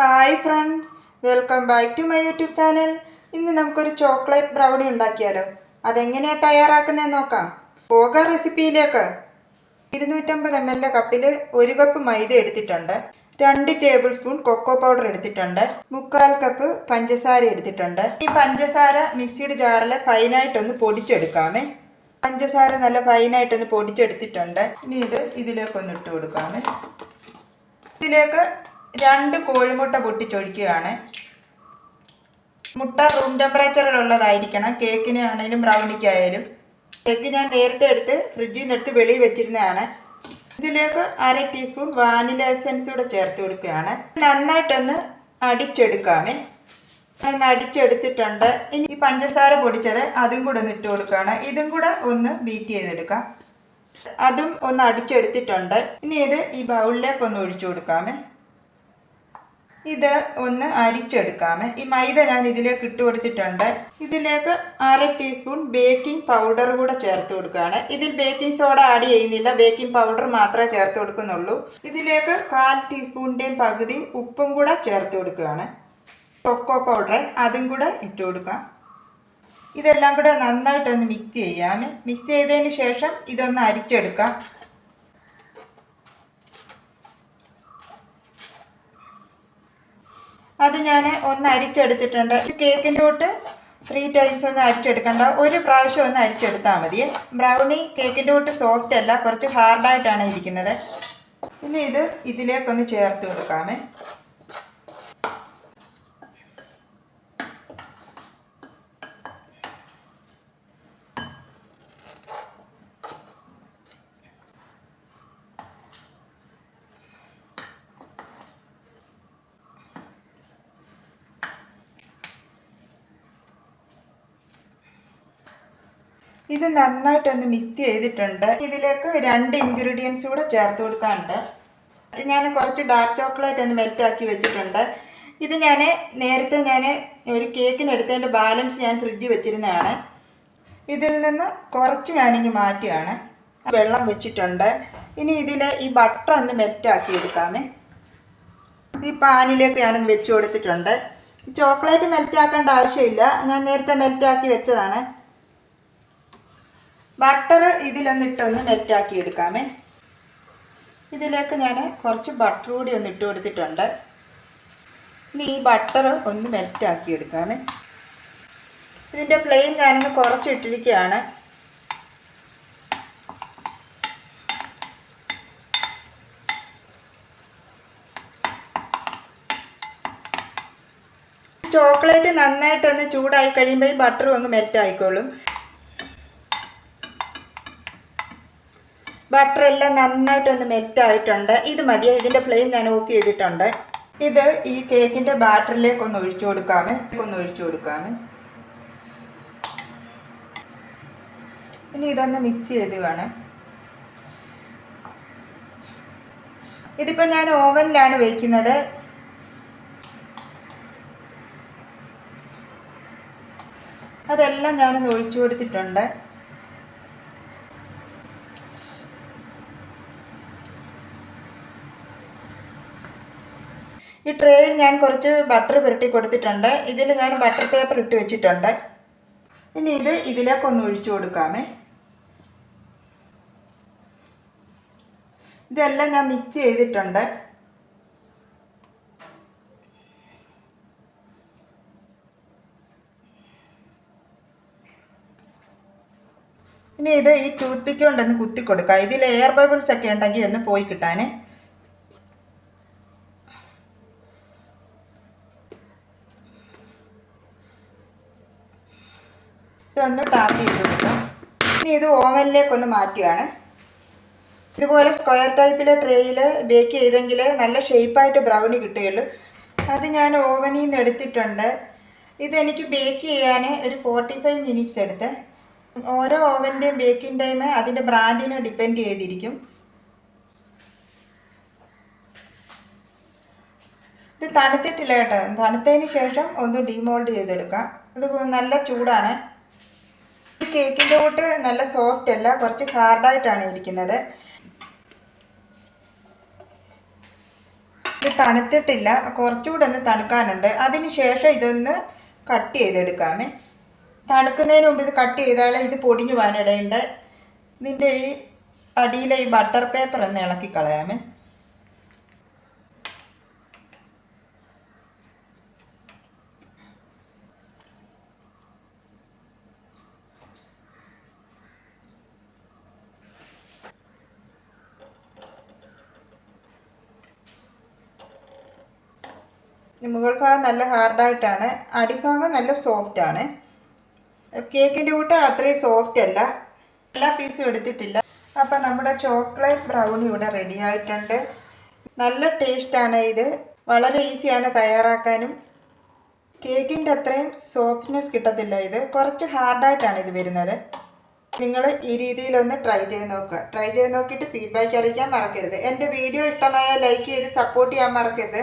Hi friend welcome back to my YouTube channel ഇന്ന് നമുക്കൊരു chocolate brownie ഉണ്ടാക്കിയാലോ. അതെങ്ങനെയാണ് തയ്യാറാക്കുന്നതെന്ന് നോക്കാം. പോക റെസിപ്പിയിലേക്ക് ഇരുന്നൂറ്റമ്പത് എം എൽ കപ്പിൽ ഒരു കപ്പ് മൈദ എടുത്തിട്ടുണ്ട്. രണ്ട് ടേബിൾ സ്പൂൺ കൊക്കോ പൗഡർ എടുത്തിട്ടുണ്ട്. മുക്കാൽ കപ്പ് പഞ്ചസാര എടുത്തിട്ടുണ്ട്. ഈ പഞ്ചസാര മിക്സിയുടെ ജാറിൽ ഫൈനായിട്ടൊന്ന് പൊടിച്ചെടുക്കാമേ. പഞ്ചസാര നല്ല ഫൈനായിട്ടൊന്ന് പൊടിച്ചെടുത്തിട്ടുണ്ട്. ഇനി ഇത് ഇതിലേക്കൊന്ന് ഇട്ട് കൊടുക്കാമേ. ഇതിലേക്ക് രണ്ട് കോഴിമുട്ട പൊട്ടിച്ചൊഴിക്കുകയാണ്. മുട്ട റൂം ടെമ്പറേച്ചറിലുള്ളതായിരിക്കണം കേക്കിന് ആണെങ്കിലും ബ്രൗണിക്കായാലും കേക്ക് ഞാൻ നേരത്തെ എടുത്ത് ഫ്രിഡ്ജിൽ നിന്ന് എടുത്ത് വെളിയിൽ വെച്ചിരുന്നതാണ്. ഇതിലേക്ക് അര ടീസ്പൂൺ വാനില എസൻസ് കൂടെ ചേർത്ത് കൊടുക്കുകയാണ്. നന്നായിട്ടൊന്ന് അടിച്ചെടുക്കാമേ. ഞാൻ അടിച്ചെടുത്തിട്ടുണ്ട്. ഇനി ഈ പഞ്ചസാര പൊടിച്ചത് അതും കൂടെ ഒന്ന് ഇട്ട് കൊടുക്കുകയാണ്. ഇതും കൂടെ ഒന്ന് ബീറ്റ് ചെയ്തെടുക്കാം. അതും ഒന്ന് അടിച്ചെടുത്തിട്ടുണ്ട്. ഇനി ഇത് ഈ ബൗളിലേക്ക് ഒന്ന് ഒഴിച്ചു കൊടുക്കാമേ. ഇത് ഒന്ന് അരിച്ചെടുക്കാമേ. ഈ മൈദ ഞാൻ ഇതിലേക്ക് ഇട്ട് കൊടുത്തിട്ടുണ്ട്. ഇതിലേക്ക് അര ടീസ്പൂൺ ബേക്കിംഗ് പൗഡർ കൂടെ ചേർത്ത് കൊടുക്കുകയാണ്. ഇതിൽ ബേക്കിംഗ് സോഡ ആഡ് ചെയ്യുന്നില്ല. ബേക്കിംഗ് പൗഡർ മാത്രമേ ചേർത്ത് കൊടുക്കുന്നുള്ളൂ. ഇതിലേക്ക് കാൽ ടീസ്പൂണിന്റെയും പകുതി ഉപ്പും കൂടെ ചേർത്ത് കൊടുക്കുകയാണ്. കൊക്കോ പൗഡർ അതും കൂടെ ഇട്ട് കൊടുക്കാം ഇതെല്ലാം കൂടെ നന്നായിട്ടൊന്ന് മിക്സ് ചെയ്യാം മിക്സ് ചെയ്തതിന് ശേഷം ഇതൊന്ന് അരിച്ചെടുക്കാം അത് ഞാൻ ഒന്ന് അരിച്ചെടുത്തിട്ടുണ്ട്. കേക്കിന്റെ തൊട്ട് ത്രീ ടൈംസ് ഒന്ന് അരിച്ചെടുക്കണ്ട. ഒരു പ്രാവശ്യം ഒന്ന് അരിച്ചെടുത്താൽ മതി. ബ്രൗണി കേക്കിന്റെ തൊട്ട് സോഫ്റ്റ് അല്ല കുറച്ച് ഹാർഡായിട്ടാണ് ഇരിക്കുന്നത്. പിന്നെ ഇത് ഇതിലേക്കൊന്ന് ചേർത്ത് കൊടുക്കാമേ. ഇത് നന്നായിട്ടൊന്ന് മിക്സ് ചെയ്തിട്ടുണ്ട്. ഇതിലേക്ക് രണ്ട് ഇൻഗ്രീഡിയൻസ് കൂടെ ചേർത്ത് കൊടുക്കാനുണ്ട്. ഞാൻ കുറച്ച് ഡാർക്ക് ചോക്ലേറ്റ് ഒന്ന് മെൽറ്റ് ആക്കി വെച്ചിട്ടുണ്ട്. ഇത് ഞാൻ നേരത്തെ ഞാൻ ഒരു കേക്കിന് എടുത്തതിന്റെ ബാലൻസ് ഞാൻ ഫ്രിഡ്ജിൽ വെച്ചിരുന്നതാണ്. ഇതിൽ നിന്ന് കുറച്ച് ഞാനിങ്ങ് മാറ്റുകയാണ്. വെള്ളം വെച്ചിട്ടുണ്ട്. ഇനി ഇതിൽ ഈ ബട്ടർ ഒന്ന് മെറ്റ് ആക്കി എടുക്കാമേ. ഈ പാനിലേക്ക് ഞാനൊന്ന് വെച്ച് കൊടുത്തിട്ടുണ്ട്. ചോക്ലേറ്റ് മെൽറ്റ് ആക്കേണ്ട ആവശ്യമില്ല. ഞാൻ നേരത്തെ മെൽറ്റാക്കി വെച്ചതാണ്. ബട്ടർ ഇതിലൊന്നിട്ടൊന്ന് മെൽറ്റാക്കി എടുക്കാമേ ഇതിലേക്ക് ഞാൻ കുറച്ച് ബട്ടർ കൂടി ഒന്ന് ഇട്ട് കൊടുത്തിട്ടുണ്ട്. ഇനി ഈ ബട്ടർ ഒന്ന് മെൽറ്റാക്കി എടുക്കാമേ ഇതിന്റെ ഫ്ലെയിം ഞാനൊന്ന് കുറച്ചിട്ടിരിക്കുകയാണ് ചോക്ലേറ്റ് നന്നായിട്ടൊന്ന് ചൂടായി കഴിയുമ്പോൾ ഈ ബട്ടറും ഒന്ന് മെൽറ്റ് ആയിക്കോളും. ബട്ടർ എല്ലാം നന്നായിട്ടൊന്ന് മെൽറ്റ് ആയിട്ടുണ്ട് ഇത് മതി. ഇതിന്റെ ഫ്ലെയിം ഞാൻ ഓഫ് ചെയ്തിട്ടുണ്ട്. ഇത് ഈ കേക്കിന്റെ ബാറ്ററിലേക്ക് ഒന്ന് ഒഴിച്ചു കൊടുക്കാമേ. ഒന്ന് ഒഴിച്ചു കൊടുക്കാമേ. ഇനി ഇതൊന്ന് മിക്സ് ചെയ്ത് വേണം. ഇതിപ്പോൾ ഞാൻ ഓവനിലാണ് വയ്ക്കുന്നത് അതെല്ലാം ഞാനൊന്ന് ഒഴിച്ചു കൊടുത്തിട്ടുണ്ട്. ഈ ട്രേയിൽ ഞാൻ കുറച്ച് ബട്ടർ പുരട്ടി കൊടുത്തിട്ടുണ്ട്. ഇതിൽ ഞാൻ ബട്ടർ പേപ്പർ ഇട്ട് വെച്ചിട്ടുണ്ട്. ഇനി ഇത് ഇതിലേക്കൊന്ന് ഒഴിച്ചു കൊടുക്കാമേ. ഇതെല്ലാം ഞാൻ മിക്സ് ചെയ്തിട്ടുണ്ട്. ഇനി ഇത് ഈ ടൂത്ത് പിക്ക് കൊണ്ടൊന്ന് കുത്തി കൊടുക്കാം. ഇതിൽ എയർ ബബിൾസ് ഒക്കെ ഉണ്ടെങ്കിൽ ഒന്ന് പോയി കിട്ടാനേ. ഇതൊന്ന് ടാപ്പ് ചെയ്ത് കൊടുക്കാം. ഇനി ഇത് ഓവനിലേക്ക് ഒന്ന് മാറ്റുകയാണ് ഇതുപോലെ സ്ക്വയർ ടൈപ്പിലെ ട്രേയിൽ ബേക്ക് ചെയ്തെങ്കിൽ നല്ല ഷേപ്പായിട്ട് ബ്രൗണി കിട്ടുകയുള്ളൂ. അത് ഞാൻ ഓവനിൽ നിന്ന് എടുത്തിട്ടുണ്ട്. ഇതെനിക്ക് ബേക്ക് ചെയ്യാൻ ഒരു ഫോർട്ടി ഫൈവ് മിനിറ്റ്സ് എടുത്ത്. ഓരോ ഓവന്റെയും ബേക്കിംഗ് ടൈം അതിന്റെ ബ്രാൻഡിനെ ഡിപ്പെൻഡ് ചെയ്തിരിക്കും. ഇത് തണുത്തിട്ടില്ല കേട്ടോ. തണുത്തതിന് ശേഷം ഒന്ന് ഡീമോൾഡ് ചെയ്തെടുക്കാം. ഇത് നല്ല ചൂടാണ്. കേക്കിന്റെ കൂട്ട് നല്ല സോഫ്റ്റ് അല്ല കുറച്ച് ഹാർഡായിട്ടാണ് ഇരിക്കുന്നത്. ഇത് തണുത്തിട്ടില്ല കുറച്ചുകൂടെ ഒന്ന് തണുക്കാനുണ്ട്. അതിന് ശേഷം ഇതൊന്ന് കട്ട് ചെയ്തെടുക്കാമേ. തണുക്കുന്നതിന് മുമ്പ് ഇത് കട്ട് ചെയ്താൽ ഇത് പൊടിഞ്ഞു പോകാനിടയുണ്ട് ഇതിന്റെ ഈ അടിയിലെ ഈ ബട്ടർ പേപ്പർ ഒന്ന് ഇളക്കി കളയാമേ. മുകൾ ഭാഗം നല്ല ഹാർഡായിട്ടാണ് അടിഭാഗം നല്ല സോഫ്റ്റാണ് കേക്കിന്റെ കൂട്ട് അത്രയും സോഫ്റ്റ് അല്ല. എല്ലാ പീസും എടുത്തിട്ടില്ല. അപ്പം നമ്മുടെ ചോക്ലേറ്റ് ബ്രൗണി ഇവിടെ റെഡി ആയിട്ടുണ്ട്. നല്ല ടേസ്റ്റാണ് ഇത്. വളരെ ഈസിയാണ് തയ്യാറാക്കാനും. കേക്കിന്റെ അത്രയും സോഫ്റ്റ്നെസ് കിട്ടത്തില്ല ഇത്. കുറച്ച് ഹാർഡായിട്ടാണ് ഇത് വരുന്നത്. നിങ്ങൾ ഈ രീതിയിലൊന്ന് ട്രൈ ചെയ്ത് നോക്കുക. ട്രൈ ചെയ്ത് നോക്കിയിട്ട് ഫീഡ്ബാക്ക് അറിയിക്കാൻ മറക്കരുത്. എന്റെ വീഡിയോ ഇഷ്ടമായ ലൈക്ക് ചെയ്ത് സപ്പോർട്ട് ചെയ്യാൻ മറക്കരുത്.